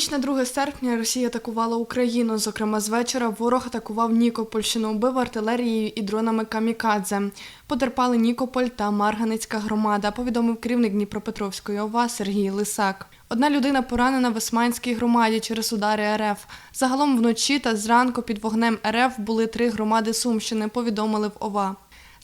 ніч на 2 серпня Росія атакувала Україну. Зокрема, з вечора ворог атакував Нікопольщину, убив артилерією і дронами камікадзе. Потерпали Нікополь та Марганецька громада, повідомив керівник Дніпропетровської ОВА Сергій Лисак. Одна людина поранена в Османській громаді через удари РФ. Загалом вночі та зранку під вогнем РФ були три громади Сумщини, повідомили в ОВА.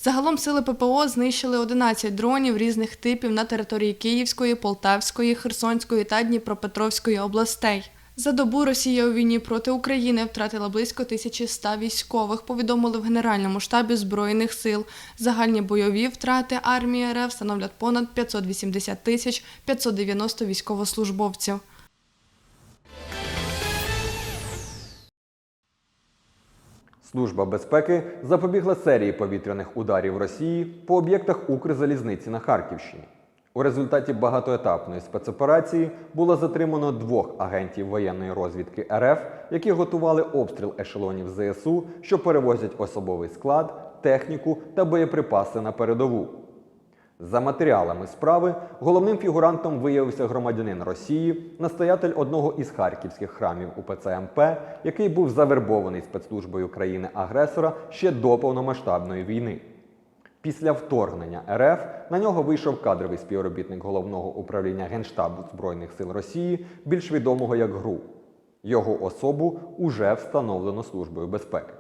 Загалом сили ППО знищили 11 дронів різних типів на території Київської, Полтавської, Херсонської та Дніпропетровської областей. За добу Росія у війні проти України втратила близько 1100 військових, повідомили в Генеральному штабі Збройних сил. Загальні бойові втрати армії РФ становлять понад 580 тисяч 590 військовослужбовців. Служба безпеки запобігла серії повітряних ударів Росії по об'єктах Укрзалізниці на Харківщині. У результаті багатоетапної спецоперації було затримано двох агентів воєнної розвідки РФ, які готували обстріл ешелонів ЗСУ, що перевозять особовий склад, техніку та боєприпаси на передову. За матеріалами справи головним фігурантом виявився громадянин Росії, настоятель одного із харківських храмів УПЦ МП, який був завербований спецслужбою країни-агресора ще до повномасштабної війни. Після вторгнення РФ на нього вийшов кадровий співробітник головного управління Генштабу Збройних сил Росії, більш відомого як ГРУ. Його особу уже встановлено Службою безпеки.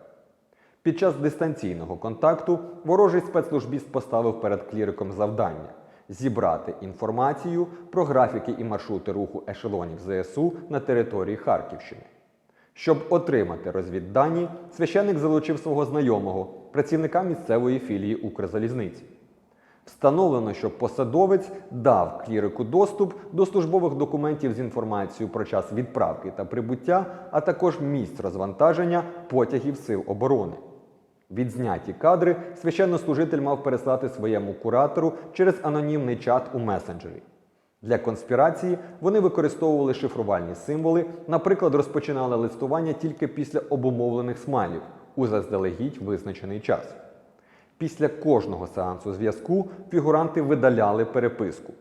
Під час дистанційного контакту ворожий спецслужбіст поставив перед кліриком завдання зібрати інформацію про графіки і маршрути руху ешелонів ЗСУ на території Харківщини. Щоб отримати розвіддані, священник залучив свого знайомого, працівника місцевої філії Укрзалізниці. Встановлено, що посадовець дав клірику доступ до службових документів з інформацією про час відправки та прибуття, а також місць розвантаження потягів сил оборони. Відзняті кадри священнослужитель мав переслати своєму куратору через анонімний чат у месенджері. Для конспірації вони використовували шифрувальні символи, наприклад, розпочинали листування тільки після обумовлених смайлів у заздалегідь визначений час. Після кожного сеансу зв'язку фігуранти видаляли переписку.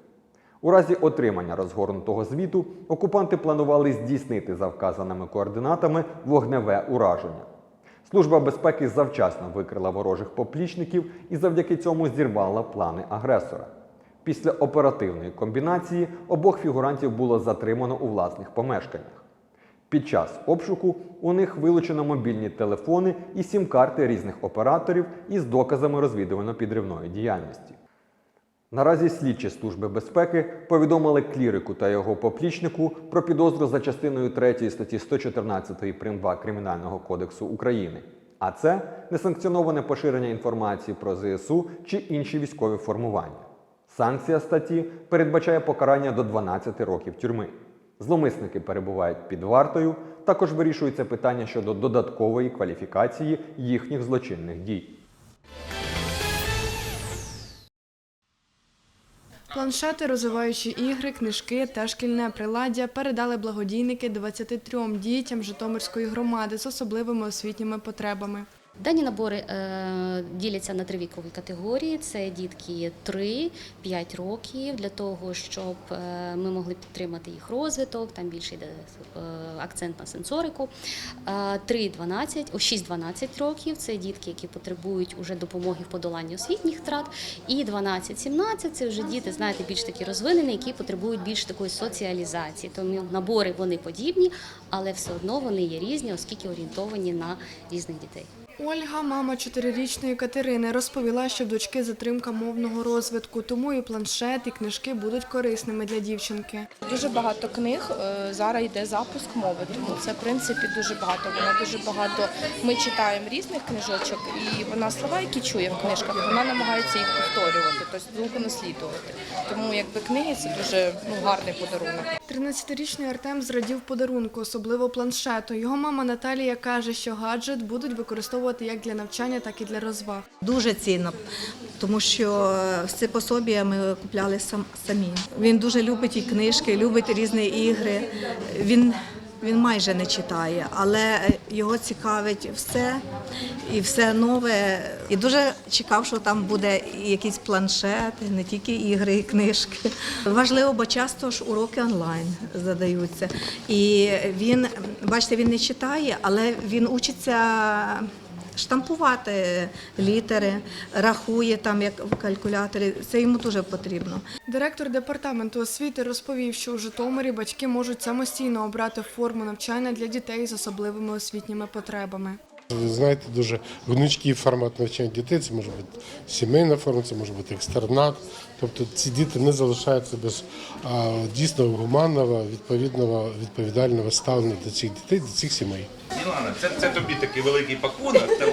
У разі отримання розгорнутого звіту окупанти планували здійснити за вказаними координатами вогневе ураження. Служба безпеки завчасно викрила ворожих поплічників і завдяки цьому зірвала плани агресора. Після оперативної комбінації обох фігурантів було затримано у власних помешканнях. Під час обшуку у них вилучено мобільні телефони і сім-карти різних операторів із доказами розвідувально-підривної діяльності. Наразі слідчі служби безпеки повідомили клірику та його поплічнику про підозру за частиною 3 статті 114 прим. 2 Кримінального кодексу України. А це несанкціоноване поширення інформації про ЗСУ чи інші військові формування. Санкція статті передбачає покарання до 12 років тюрми. Зломисники перебувають під вартою. Також вирішується питання щодо додаткової кваліфікації їхніх злочинних дій. Планшети, розвиваючі ігри, книжки та шкільне приладдя передали благодійники 23 дітям Житомирської громади з особливими освітніми потребами. Дані набори е, діляться на три вікові категорії: це дітки 3-5 років для того, щоб е, ми могли підтримати їх розвиток. Там більше йде е, акцент на сенсорику. Е, 3-12, о 6-12 років це дітки, які потребують уже допомоги в подоланні освітніх втрат. І 12-17 це вже діти, знаєте, більш такі розвинені, які потребують більш такої соціалізації. Тому набори вони подібні, але все одно вони є різні, оскільки орієнтовані на різних дітей. Ольга, мама чотирирічної Катерини, розповіла, що в дочки затримка мовного розвитку, тому і планшет, і книжки будуть корисними для дівчинки. Дуже багато книг е, зараз йде запуск мови, тому це в принципі дуже багато. Вона дуже багато. Ми читаємо різних книжочок, і вона слова, які чує в книжках, вона намагається їх повторювати, тобто звуку наслідувати. Тому якби книги це дуже ну, гарний подарунок. 13-річний Артем зрадів подарунку, особливо планшету. Його мама Наталія каже, що гаджет будуть використовувати як для навчання, так і для розваг. Дуже цінно, тому що це пособія ми купляли сам, самі. Він дуже любить і книжки, любить різні ігри. Він він майже не читає, але е, його цікавить все і все нове. І дуже чекав, що там буде якийсь планшет, не тільки ігри і книжки. Важливо, бо часто ж уроки онлайн задаються. І він, бачите, він не читає, але він учиться штампувати літери, рахує там як в калькуляторі. Це йому дуже потрібно. Директор департаменту освіти розповів, що у Житомирі батьки можуть самостійно обрати форму навчання для дітей з особливими освітніми потребами. Ви знаєте, дуже гнучкий формат навчання дітей. Це може бути сімейна форма, це може бути екстернат. Тобто ці діти не залишаються без дійсно гуманного, відповідного, відповідального ставлення до цих дітей, до цих сімей. Мілана, це, це тобі такий великий пакунок. Там...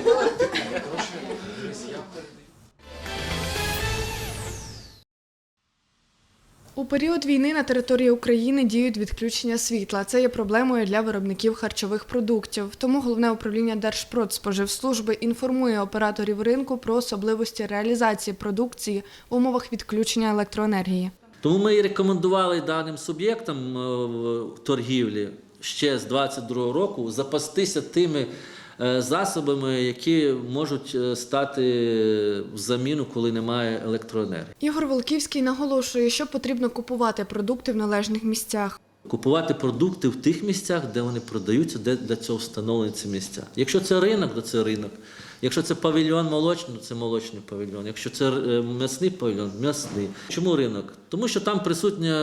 У період війни на території України діють відключення світла. Це є проблемою для виробників харчових продуктів. Тому головне управління Держпродспоживслужби інформує операторів ринку про особливості реалізації продукції в умовах відключення електроенергії. Тому ми рекомендували даним суб'єктам е, торгівлі ще з 2022 року запастися тими засобами, які можуть е, стати в заміну, коли немає електроенергії. Ігор Волківський наголошує, що потрібно купувати продукти в належних місцях. Купувати продукти в тих місцях, де вони продаються, де для цього встановлені ці місця. Якщо це ринок, то це ринок. Якщо це павільйон молочний, то це молочний павільйон. Якщо це е, м'ясний павільйон, м'ясний. Чому ринок? Тому що там присутня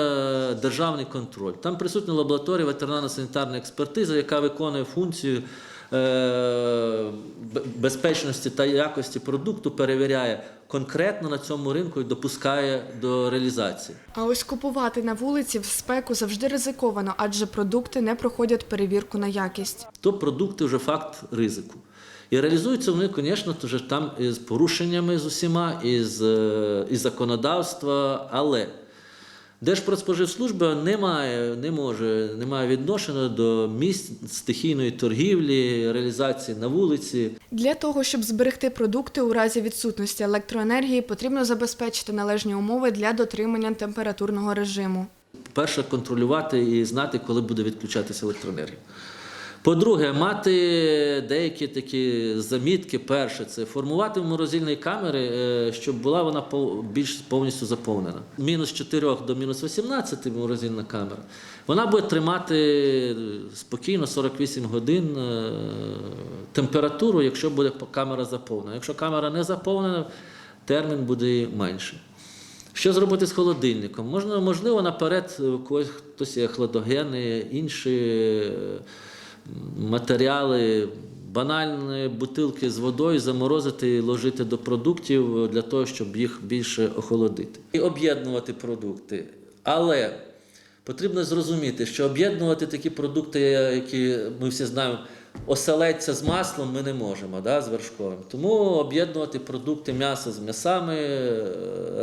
е, державний контроль, там присутня лабораторія ветеринарно-санітарної експертизи, яка виконує функцію е, безпечності та якості продукту, перевіряє конкретно на цьому ринку і допускає до реалізації. А ось купувати на вулиці в спеку завжди ризиковано, адже продукти не проходять перевірку на якість. то продукти вже факт ризику. І реалізуються вони, звісно, там із порушеннями з усіма, із, е, із законодавства, але Держпродспоживслужба не має, не може, не має відношення до місць стихійної торгівлі, реалізації на вулиці. Для того, щоб зберегти продукти у разі відсутності електроенергії, потрібно забезпечити належні умови для дотримання температурного режиму. По-перше, контролювати і знати, коли буде відключатися електроенергія. По-друге, мати деякі такі замітки. Перше, це формувати в морозильні камери, е, щоб була вона більш повністю заповнена. Мінус 4 до мінус 18 морозильна камера. Вона буде тримати спокійно 48 годин е, температуру, якщо буде камера заповнена. Якщо камера не заповнена, термін буде менший. Що зробити з холодильником? Можна, можливо, наперед е, когось хтось є хладогени, інші матеріали, банальні бутилки з водою заморозити і ложити до продуктів для того, щоб їх більше охолодити. І об'єднувати продукти. Але потрібно зрозуміти, що об'єднувати такі продукти, які ми всі знаємо, оселедця з маслом ми не можемо, да, з вершковим. Тому об'єднувати продукти м'яса з м'ясами, е,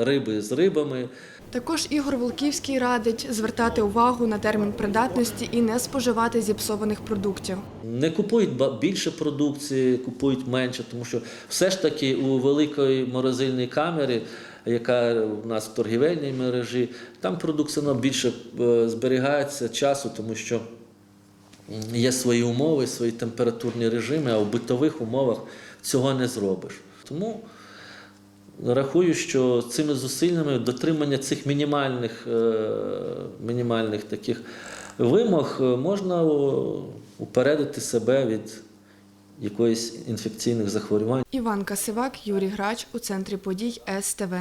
риби з рибами. Також Ігор Волківський радить звертати увагу на термін придатності і не споживати зіпсованих продуктів. Не купують більше продукції, купують менше, тому що все ж таки у великої морозильній камері, яка у нас в торгівельній мережі, там продукція більше е, зберігається часу, тому що є свої умови, свої температурні режими, а в битових умовах цього не зробиш. Тому рахую, що цими зусиллями дотримання цих мінімальних, е, мінімальних таких вимог е, можна упередити себе від якоїсь інфекційних захворювань. Іван Касивак, Юрій Грач у центрі подій СТВ.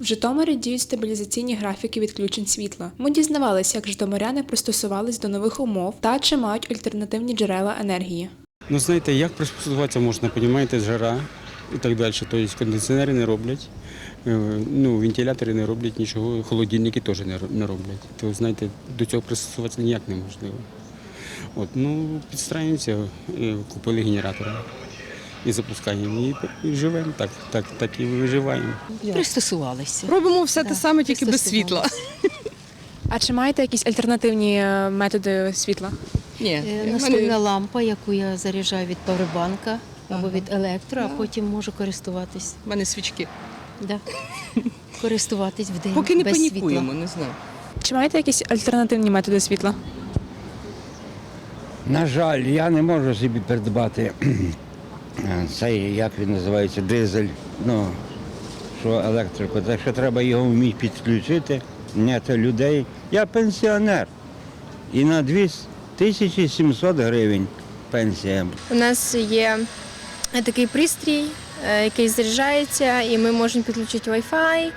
В Житомирі діють стабілізаційні графіки відключень світла. Ми дізнавалися, як житомиряни пристосувались до нових умов та чи мають альтернативні джерела енергії. Ну, знаєте, як приспособуватися можна, розумієте, жара і так далі. Тобто кондиціонери не роблять, е, ну, вентилятори не роблять нічого, холодильники теж не ро- не роблять. То, знаєте, до цього пристосуватися ніяк неможливо. От, ну, підстраюємося, е, купили генератори і запускаємо. І, і живемо так, так, так і виживаємо. Пристосувалися. Робимо все те саме, тільки без світла. А чи маєте якісь альтернативні е, методи світла? Ні, Е, Настольна лампа, яку я заряджаю від павербанка або від електро, а потім можу користуватись. в мене свічки. Да. користуватись в день Поки не без панікуємо, світла. не знаю. Чи маєте якісь альтернативні методи світла? На жаль, я не можу собі придбати цей, як він називається, дизель, ну, що електрику. Так що треба його вміти підключити, няти людей. Я пенсіонер. І на 2700 гривень пенсія. У нас є такий пристрій, е, який заряджається, і ми можемо підключити Wi-Fi,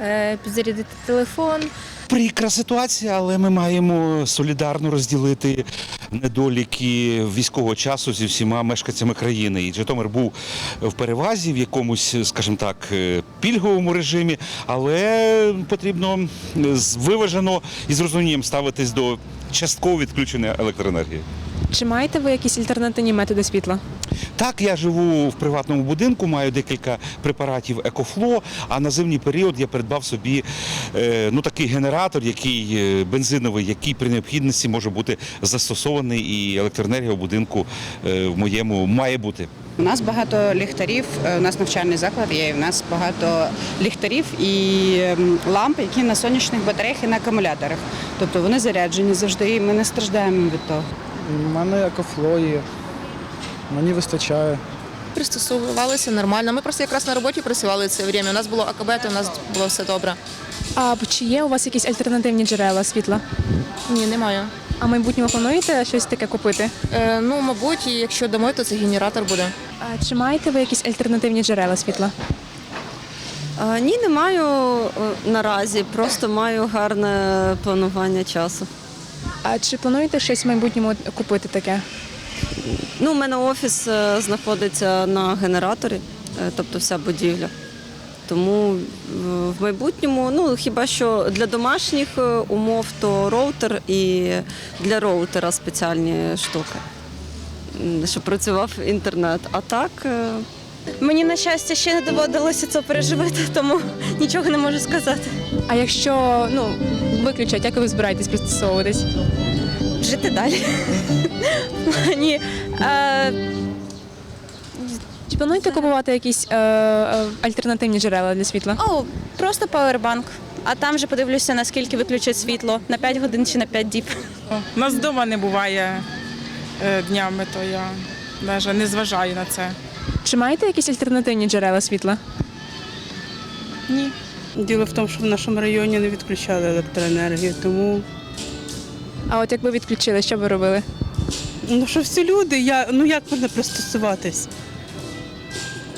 е, підзарядити телефон. Прикра ситуація, але ми маємо солідарно розділити недоліки військового часу зі всіма мешканцями країни. І Житомир був в перевазі в якомусь, скажімо так, е, пільговому режимі, але потрібно виважено і з розумінням ставитись до частково відключення електроенергії. Чи маєте ви якісь альтернативні методи світла? Так, я живу в приватному будинку, маю декілька препаратів Екофло, а на зимній період я придбав собі е, ну, такий генератор, який е, бензиновий, який при необхідності може бути застосований, і електроенергія в будинку е, в моєму має бути. У нас багато ліхтарів, у нас навчальний заклад є, і в нас багато ліхтарів і ем, ламп, які на сонячних батареях і на акумуляторах. Тобто вони заряджені завжди, і ми не страждаємо від того. У мене екофло є. Мені вистачає. Пристосувалися нормально. Ми просто якраз на роботі працювали це время. У нас було АКБ, то у нас було все добре. А чи є у вас якісь альтернативні джерела світла? Ні, немає. А в майбутньому плануєте щось таке купити? Е, ну, мабуть, якщо домой, то це генератор буде. А чи маєте ви якісь альтернативні джерела світла? Ні, не маю наразі, просто маю гарне планування часу. А чи плануєте щось в майбутньому купити таке? Ну, у мене офіс е, знаходиться на генераторі, е, тобто вся будівля. Тому е, в майбутньому, ну хіба що для домашніх умов, то роутер і для роутера спеціальні штуки, щоб працював інтернет. А так. Мені, на щастя, ще не доводилося це переживати, тому нічого не можу сказати. А якщо ну виключать, як ви збираєтесь пристосовуватись? Жити далі. Ні. Е, Чи плануєте купувати якісь е, е, альтернативні джерела для світла? О, просто павербанк. А там вже подивлюся, наскільки виключать світло на 5 годин чи на 5 діб. У нас вдома не буває е, днями, то я навіть не зважаю на це. Чи маєте якісь альтернативні джерела світла? Ні. Діло в тому, що в нашому районі не відключали електроенергію, тому А от якби відключили, що ви робили? ну що всі люди, я ну як можна пристосуватись?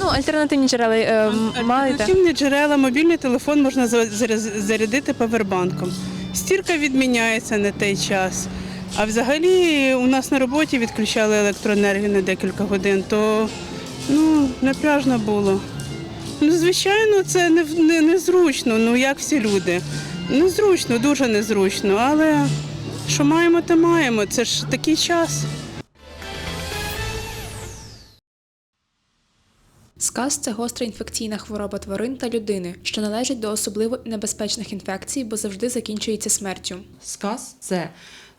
Ну, альтернативні джерела е, маєте? Альтернативні джерела, мобільний телефон можна заряз- зарядити павербанком. Стірка відміняється на той час. А взагалі у нас на роботі відключали електроенергію на декілька годин, то ну, напряжно було. Ну, звичайно, це не, не, незручно, ну як всі люди. Незручно, дуже незручно, але що маємо, то маємо. Це ж такий час. Сказ це гостра інфекційна хвороба тварин та людини, що належить до особливо небезпечних інфекцій, бо завжди закінчується смертю. Сказ це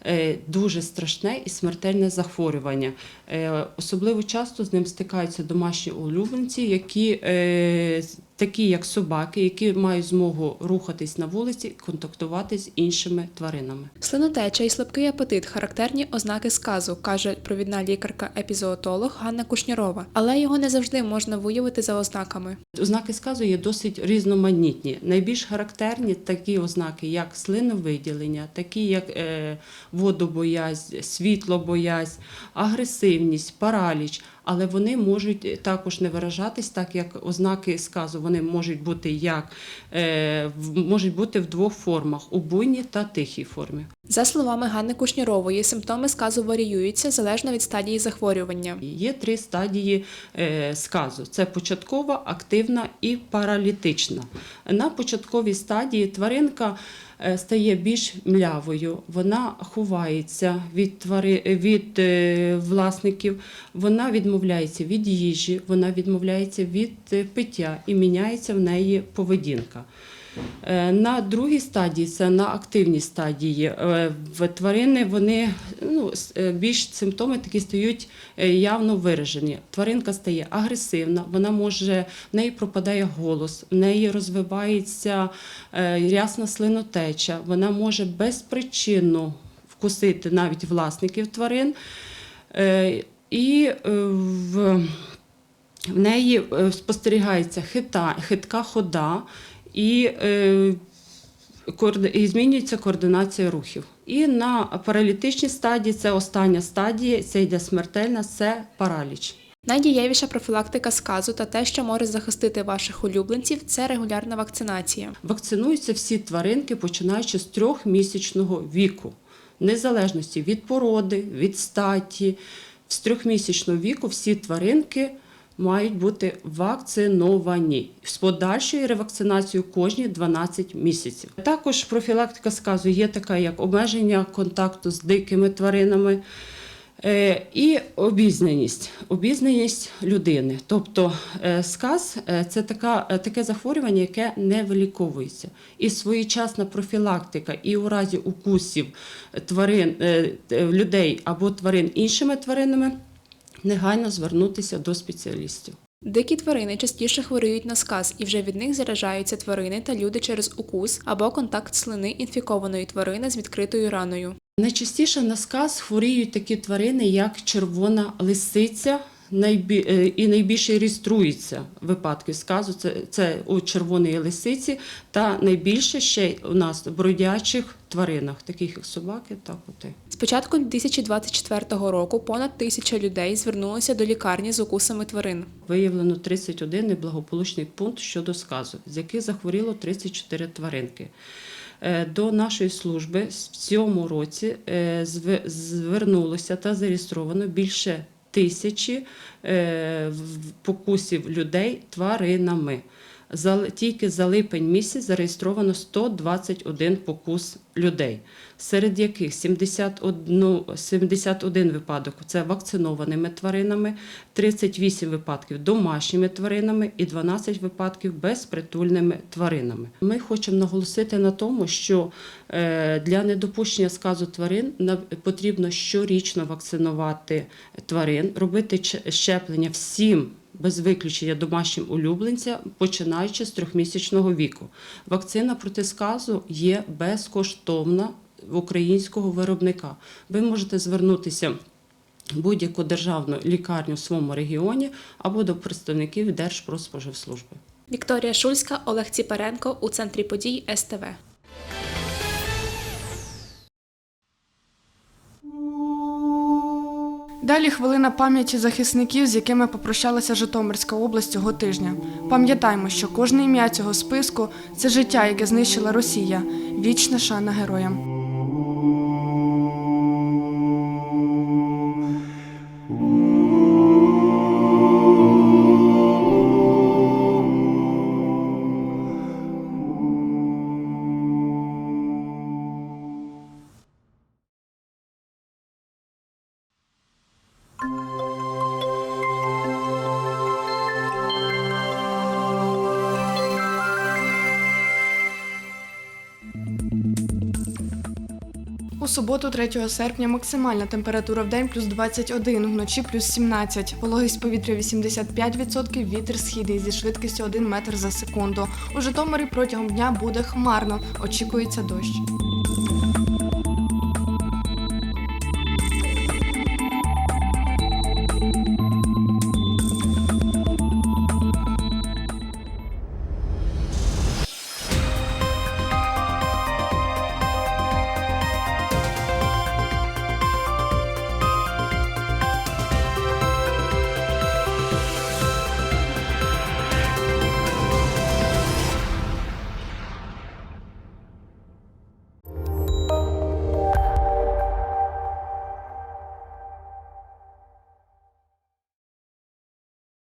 е, дуже страшне і смертельне захворювання. Е, Особливо часто з ним стикаються домашні улюбленці, які е, такі як собаки, які мають змогу рухатись на вулиці, контактувати з іншими тваринами. Слинотеча і слабкий апетит характерні ознаки сказу, каже провідна лікарка-епізоотолог Ганна Кушнярова, але його не завжди можна виявити за ознаками. Ознаки сказу є досить різноманітні. Найбільш характерні такі ознаки, як слиновиділення, такі як е, водобоязнь, світлобоязнь, агресивність, параліч. Але вони можуть також не виражатись, так як ознаки сказу. Вони можуть бути як е, можуть бути в двох формах: у буйній та тихій формі. За словами Ганни Кушнірової, симптоми сказу варіюються залежно від стадії захворювання. Є три стадії е, сказу: це початкова, активна і паралітична. На початковій стадії тваринка е, стає більш млявою, вона ховається від, твари, від е, власників, вона відмовляється від їжі, вона відмовляється від пиття і міняється в неї поведінка. Е, На другій стадії, це на активній стадії, е, в тварини вони ну, е, більш симптоми такі стають явно виражені. Тваринка стає агресивна, вона може, в неї пропадає голос, в неї розвивається рясна слинотеча, вона може безпричинно вкусити навіть власників тварин. І в неї спостерігається хита, хитка хода і, е, і змінюється координація рухів. І на паралітичній стадії, це остання стадія, це йде смертельна, це параліч. Найдієвіша профілактика сказу та те, що може захистити ваших улюбленців, це регулярна вакцинація. Вакцинуються всі тваринки, починаючи з трьохмісячного віку, в незалежності від породи, від статі. З трьохмісячного віку всі тваринки мають бути вакциновані з подальшою ревакцинацією кожні 12 місяців. Також профілактика сказу є така, як обмеження контакту з дикими тваринами. Е, І обізнаність, обізнаність людини. Тобто е, сказ е, це така, таке захворювання, яке не виліковується. І своєчасна профілактика, і у разі укусів тварин, людей або тварин іншими тваринами негайно звернутися до спеціалістів. Дикі тварини частіше хворіють на сказ, і вже від них заражаються тварини та люди через укус або контакт слини інфікованої тварини з відкритою раною. Найчастіше на сказ хворіють такі тварини, як червона лисиця. Найбі... е, І найбільше реєструється випадки сказу. Це, це у червоної лисиці, та найбільше ще у нас бродячих тваринах, таких як собаки та коти. Початку 2024 року понад тисяча людей звернулися до лікарні з укусами тварин. Виявлено 31 неблагополучний пункт щодо сказу, з яких захворіло 34 тваринки. Е, До нашої служби в цьому році е, звернулося та зареєстровано більше тисячі е, покусів людей тваринами. Тільки за липень місяць зареєстровано 121 покус людей, серед яких 71, 71 випадок це вакцинованими тваринами, 38 випадків домашніми тваринами і 12 випадків безпритульними тваринами. Ми хочемо наголосити на тому, що е, для недопущення сказу тварин потрібно щорічно вакцинувати тварин, робити щеплення всім без виключення домашнім улюбленцям, починаючи з трьохмісячного віку. Вакцина проти сказу є безкоштовна українського виробника. Ви можете звернутися. Будь-яку державну лікарню в своєму регіоні або до представників Держпродспоживслужби. Вікторія Шульська, Олег Ціпаренко у центрі подій СТВ. Далі хвилина пам'яті захисників, з якими попрощалася Житомирська область цього тижня. Пам'ятаймо, що кожне ім'я цього списку це життя, яке знищила Росія. Вічна шана героям. Суботу, 3 серпня, максимальна температура в день плюс 21, вночі плюс 17. Вологість повітря 85%, вітер східний зі швидкістю 1 метр за секунду. У Житомирі протягом дня буде хмарно, очікується дощ.